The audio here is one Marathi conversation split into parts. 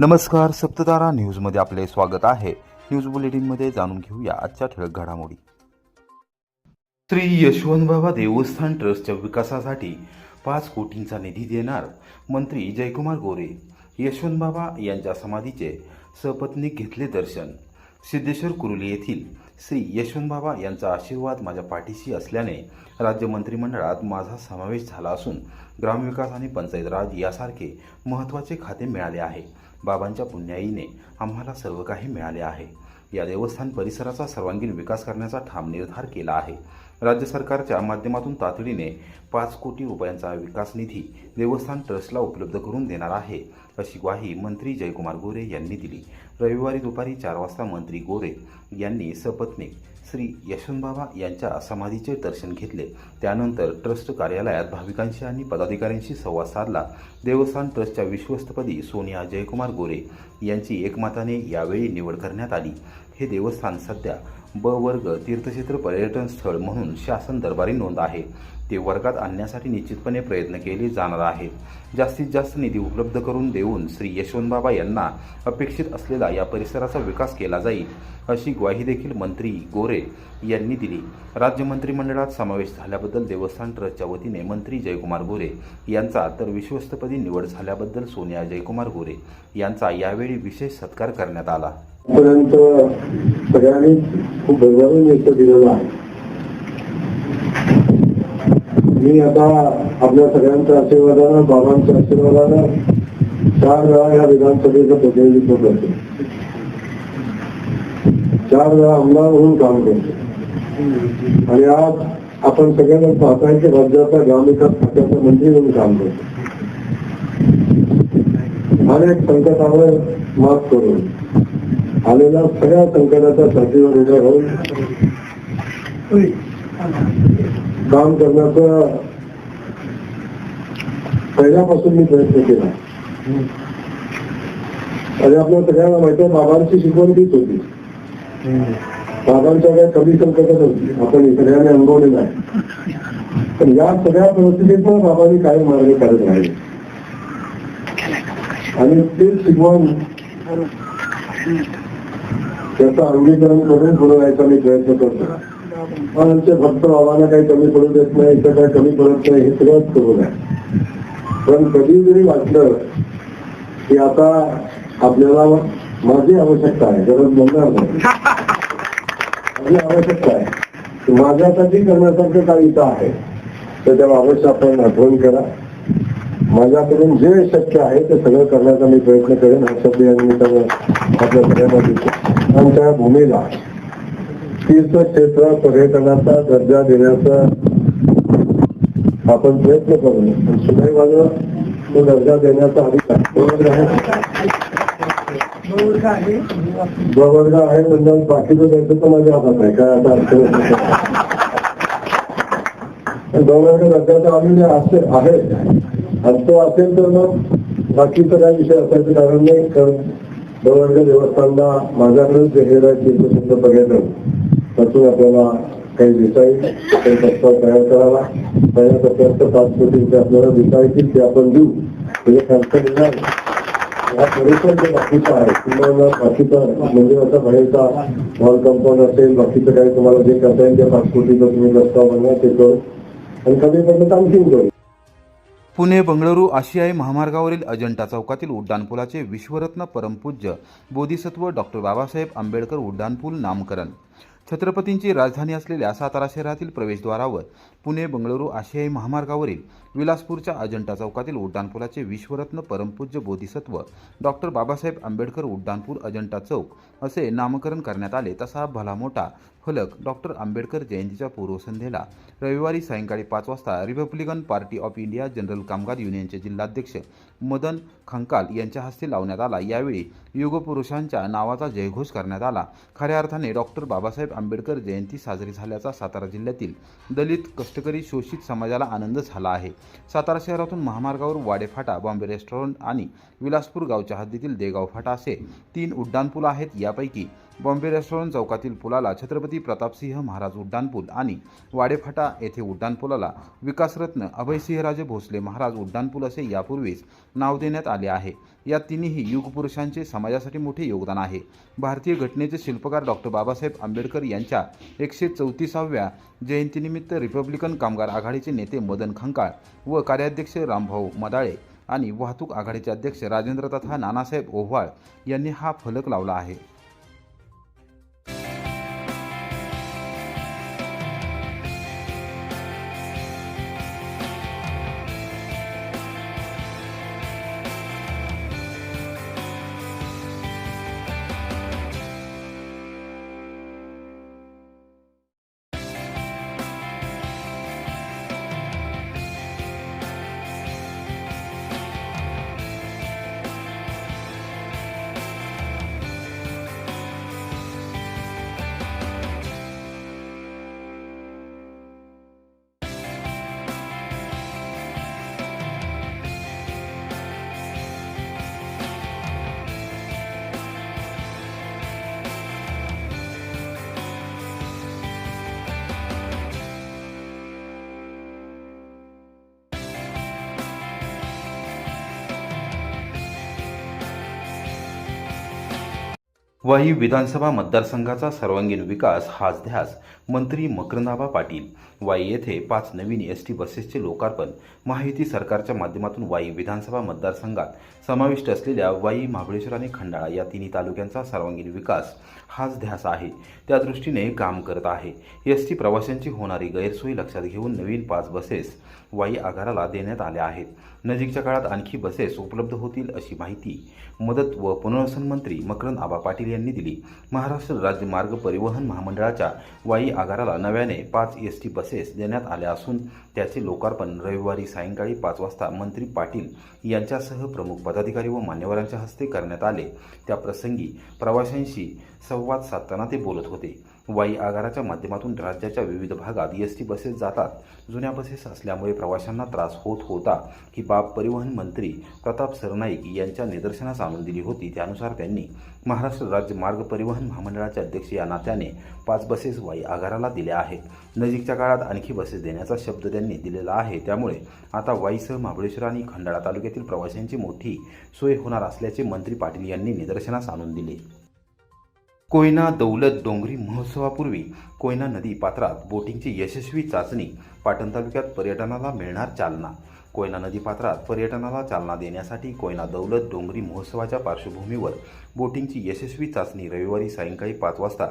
नमस्कार सप्ततारा न्यूजमध्ये आपले स्वागत आहे. न्यूज बुलेटिनमध्ये जाणून घेऊया आजच्या ठळक घडामोडी. श्री यशवंतबाबा देवस्थान ट्रस्टच्या विकासासाठी पाच कोटींचा निधी देणार मंत्री जयकुमार गोरे. यशवंतबाबा यांच्या समाधीचे सपत्नीक घेतले दर्शन. सिद्धेश्वर कुरुली येथील श्री यशवंतबाबा यांचा आशीर्वाद माझ्या पाठीशी असल्याने राज्य मंत्रिमंडळात माझा समावेश झाला असून ग्रामविकास आणि पंचायत राज यासारखे महत्त्वाचे खाते मिळाले आहे. बाबांच्या पुण्याईने आम्हाला सर्व काही मिळाले आहे. या देवस्थान परिसराचा सर्वांगीण विकास करण्याचा ठाम निर्धार केला आहे. राज्य सरकारच्या माध्यमातून तातडीने पाच कोटी रुपयांचा विकास निधी देवस्थान ट्रस्टला उपलब्ध करून देणार आहे अशी ग्वाही मंत्री जयकुमार गोरे यांनी दिली. रविवारी दुपारी चार वाजता मंत्री गोरे यांनी सपत्नीक श्री यशवंतबाबा यांच्या समाधीचे दर्शन घेतले. त्यानंतर ट्रस्ट कार्यालयात भाविकांशी आणि पदाधिकाऱ्यांशी संवाद साधला. देवस्थान ट्रस्टच्या विश्वस्तपदी सोनिया जयकुमार गोरे यांची एकमताने यावेळी निवड करण्यात आली. हे देवस्थान सध्या ब वर्ग तीर्थक्षेत्र पर्यटन स्थळ म्हणून शासन दरबारी नोंद आहे. ते वर्गात आणण्यासाठी निश्चितपणे प्रयत्न केले जाणार आहेत. जास्तीत जास्त निधी उपलब्ध करून देऊन श्री यशवंतबाबा यांना अपेक्षित असलेला या परिसराचा विकास केला जाईल अशी ग्वाही देखील मंत्री गोरे यांनी दिली. राज्य मंत्रिमंडळात समावेश झाल्याबद्दल देवस्थान ट्रस्टच्या वतीने मंत्री जयकुमार गोरे यांचा तर विश्वस्तपदी निवड झाल्याबद्दल सोनिया जयकुमार गोरे यांचा यावेळी विशेष सत्कार करण्यात आला. पर्यंत सगळ्यांनी खूप भरभरून व्यक्त दिलेला आहे. मी आता आपल्या सगळ्यांच्या आशीर्वादानं बाबांच्या आशीर्वादानं चार वेळा या विधानसभेचं प्रतिनिधित्व करतो. चार वेळा आमदार म्हणून काम करतो. आणि आज आपण सगळ्यांना पाहताय की राज्याचा ग्रामविकास खात्याचा मंत्री म्हणून काम करतो. अनेक संकटावर मात करून आलेल्या सगळ्या संकटाचा साथीवर उभं राहून काम करण्याचा पहिल्यापासून मी प्रयत्न केला. आणि आपल्या सगळ्यांना माहिती आहे बाबांची शिकवण तीच होती. बाबांच्या काही कमी संकटच होती. आपण सगळ्यांनी अनुभवलेलं आहे. पण या सगळ्या परिस्थितीत पण बाबांनी काही मार्ग करत राहिले. आणि तेच शिकवण त्याचं अंगीकरण करून पुढे जायचा मी प्रयत्न करतो. पण आमचे भक्त बाबांना काही कमी पडू देत नाही इथं काही कमी पडत नाही हे सगळंच करू नये पण कधी जरी वाटलं की आता आपल्याला माझी आवश्यकता आहे गरज म्हणणार नाही. माझी आवश्यकता आहे. माझ्यासाठी करण्यासारखं काही इथं आहे तर त्या बाबतचं आपण आठवण करा. माझ्याकडून जे शक्य आहे ते सगळं करण्याचा मी प्रयत्न करेन. हा शब्द या निमित्तानं आपल्या सगळ्यांना देतो आमच्या भूमीला तीर्थक्षेत्र पर्यटनाचा दर्जा देण्याचा आपण प्रयत्न करू. आणि सुदैवानं तो दर्जा देण्याचा अधिकार आहे. आहे. म्हणजे बाकीचं द्यायचं तर माझ्या हातात आहे. काय आता अर्थ गवर्नर दर्जाचा आम्ही असे आहे. असतो असेल तर मग बाकीचं काय विषय असायचं कारण नाही. कारण देवस्थानला माझ्याकडे जे हे आहे तीर्थक्षेत्र पर्यटन त्यातून आपल्याला काही देता येईल काही प्रस्ताव तयार करावा पहिल्या टप्प्यात पाच कोटी रुपये आपल्याला दिसा येतील ते आपण देऊ. म्हणजे खर्च येणार. हा परिसर जे बाकीचं आहे तुम्हाला बाकीचं म्हणजे आता बाहेरचा हॉल कंपाऊंड असेल बाकीचं काही तुम्हाला जे करता येईल त्या पाच कोटीचा तुम्ही प्रस्ताव बनवा ते करू. आणि कमी पडलं आणखीन करू पुणे बंगळुरू आशियाई महामार्गावरील अजंठा चौकातील उड्डाणपुलाचे विश्वरत्न परमपूज्य बोधिसत्व डॉक्टर बाबासाहेब आंबेडकर उड्डाणपूल नामकरण. छत्रपतींची राजधानी असलेल्या सातारा शहरातील प्रवेशद्वारावर पुणे बंगळुरू आशियाई महामार्गावरील विलासपूरच्या अजंठा चौकातील उड्डाणपुलाचे विश्वरत्न परमपूज्य बोधिसत्व डॉक्टर बाबासाहेब आंबेडकर उड्डाणपूल अजंठा चौक असे नामकरण करण्यात आले तसा भला मोठा फलक डॉक्टर आंबेडकर जयंतीच्या पूर्वसंध्येला रविवारी सायंकाळी पाच वाजता Republican Party of India general कामगार युनियनचे जिल्हाध्यक्ष मदन खंकाल यांच्या हस्ते लावण्यात आला. यावेळी युगपुरुषांच्या नावाचा जयघोष करण्यात आला. खऱ्या अर्थाने डॉक्टर बाबासाहेब आंबेडकर जयंती साजरी झाल्याचा सातारा जिल्ह्यातील दलित कष्टकरी शोषित समाजाला आनंद झाला आहे. सातारा शहरातून महामार्गावर वाडेफाटा बॉम्बे रेस्टॉरंट आणि विलासपूर गावच्या हद्दीतील देगाव फाटा असे तीन उड्डाणपूल आहेत. यापैकी बॉम्बे रेस्टॉरंट चौकातील पुलाला छत्रपती प्रतापसिंह महाराज उड्डाणपूल आणि वाडेफाटा येथे उड्डाणपुलाला विकासरत्न अभयसिंहराजे भोसले महाराज उड्डाणपूल असे यापूर्वीच नाव देण्यात आले आहे. या तिन्ही युगपुरुषांचे समाजासाठी मोठे योगदान आहे. भारतीय घटनेचे शिल्पकार डॉक्टर बाबासाहेब आंबेडकर यांच्या एकशे चौतीसाव्या जयंतीनिमित्त रिपब्लिकन कामगार आघाडीचे नेते मदन खंकाळ व कार्याध्यक्ष रामभाऊ मदाळे आणि वाहतूक आघाडीचे अध्यक्ष राजेंद्र तथा नानासाहेब ओव्हाळ यांनी हा फलक लावला आहे. वाई विधानसभा मतदारसंघाचा सर्वांगीण विकास हाच ध्यास मंत्री मकरंदाबा पाटील. वाई येथे पाच नवीन एस टी बसेसचे लोकार्पण. महायुती सरकारच्या माध्यमातून वाई विधानसभा मतदारसंघात समाविष्ट असलेल्या वाई महाबळेश्वर आणि खंडाळा या तिन्ही तालुक्यांचा सर्वांगीण विकास हाच ध्यास आहे. त्या दृष्टीने काम करत आहे. एस टी प्रवाशांची होणारी गैरसोय लक्षात घेऊन नवीन पाच बसेस वाई आगाराला देण्यात आल्या आहेत. नजीकच्या काळात आणखी बसेस उपलब्ध होतील अशी माहिती मदत व पुनर्वसन मंत्री मकरंद आबा पाटील यांनी दिली. महाराष्ट्र राज्य मार्ग परिवहन महामंडळाच्या वाई आगाराला नव्याने पाच एस टी बसेस देण्यात आल्या असून त्याचे लोकार्पण रविवारी सायंकाळी पाच वाजता मंत्री पाटील यांच्यासह प्रमुख पदाधिकारी व मान्यवरांच्या हस्ते करण्यात आले. त्या प्रसंगी प्रवाशांशी संवाद साधताना ते बोलत होते. वाई आगाराच्या माध्यमातून राज्याच्या विविध भागात एस टी बसेस जातात. जुन्या बसेस असल्यामुळे प्रवाशांना त्रास होत होता ही बाब परिवहन मंत्री प्रताप सरनाईक यांच्या निदर्शनास आणून दिली होती. त्यानुसार त्यांनी महाराष्ट्र राज्य मार्ग परिवहन महामंडळाचे अध्यक्ष या नात्याने पाच बसेस वाई आगाराला दिल्या आहेत. नजीकच्या काळात आणखी बसेस देण्याचा शब्द त्यांनी दिलेला आहे. त्यामुळे आता वाईसह महाबळेश्वर आणि खंडाळा तालुक्यातील प्रवाशांची मोठी सोय होणार असल्याचे मंत्री पाटील यांनी निदर्शनास आणून दिले. कोयना दौलत डोंगरी महोत्सवापूर्वी कोयना नदी पात्रात बोटिंगची यशस्वी चाचणी. पाटण तालुक्यात पर्यटनाला मिळणार चालना. कोयना नदी पात्रात पर्यटनाला चालना देण्यासाठी कोयना दौलत डोंगरी महोत्सवाच्या पार्श्वभूमीवर बोटिंगची यशस्वी चाचणी रविवारी सायंकाळी पाच वाजता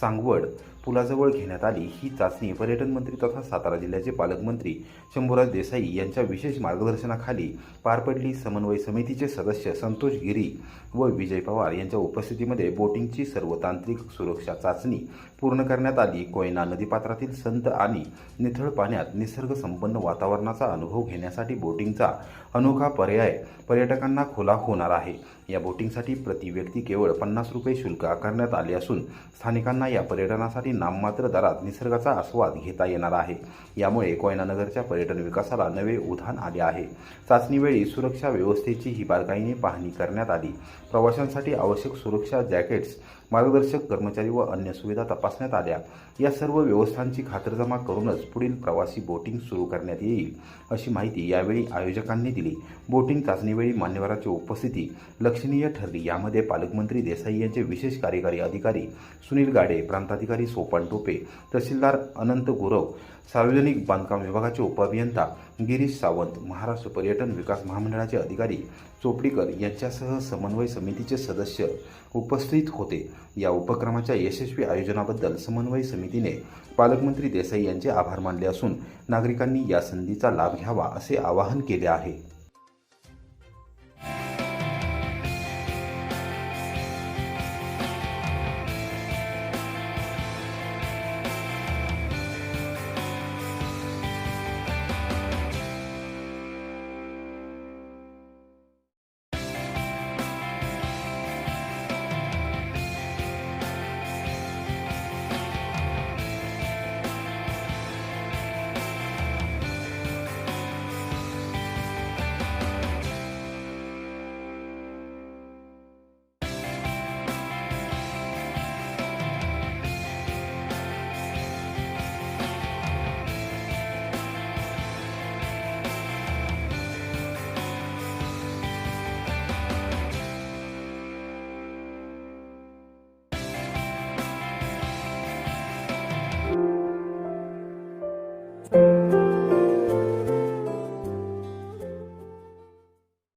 सांगवड पुलाजवळ घेण्यात आली. ही चाचणी पर्यटन मंत्री तथा सातारा जिल्ह्याचे पालकमंत्री शंभूराज देसाई यांच्या विशेष मार्गदर्शनाखाली पार पडली. समन्वय समितीचे सदस्य संतोष गिरी व विजय पवार यांच्या उपस्थितीमध्ये बोटिंगची सर्व तांत्रिक सुरक्षा चाचणी पूर्ण करण्यात आली. कोयना नदीपात्रातील संत आणि निथळ पाण्यात निसर्गसंपन्न वातावरणाचा अनुभव घेण्यासाठी बोटिंगचा अनोखा पर्याय पर्यटकांना खुला होणार आहे. या बोटिंगसाठी प्रति व्यक्ती केवळ पन्नास रुपये शुल्क आकारण्यात आले असून स्थानिकांना या पर्यटनासाठी नाममात्र दरात निसर्गाचा आस्वाद घेता येणार आहे. यामुळे कोयनानगरच्या पर्यटन विकासाला नवे उधाण आले आहे. चाचणीवेळी सुरक्षा व्यवस्थेची ही बारकाईने पाहणी करण्यात आली. प्रवाशांसाठी आवश्यक सुरक्षा जॅकेट्स मार्गदर्शक कर्मचारी व अन्य सुविधा तपासण्यात आल्या. या सर्व व्यवस्थांची खातरजमा करूनच पुढील प्रवासी बोटिंग सुरू करण्यात येईल अशी माहिती यावेळी आयोजकांनी दिली. बोटिंग चाचणीवेळी मान्यवरांची उपस्थिती लक्षणीय ठरली. यामध्ये पालकमंत्री देसाई यांचे विशेष कार्यकारी अधिकारी सुनील गाडे प्रांताधिकारी सोपान टोपे तहसीलदार अनंत गुरव सार्वजनिक बांधकाम विभागाचे उपअभियंता गिरीश सावंत महाराष्ट्र पर्यटन विकास महामंडळाचे अधिकारी चोपडीकर यांच्यासह समन्वय समितीचे सदस्य उपस्थित होते. या उपक्रमाच्या यशस्वी आयोजनाबद्दल समन्वय समितीने पालकमंत्री देसाई यांचे आभार मानले असून नागरिकांनी या संधीचा लाभ घ्यावा असे आवाहन केले आहे.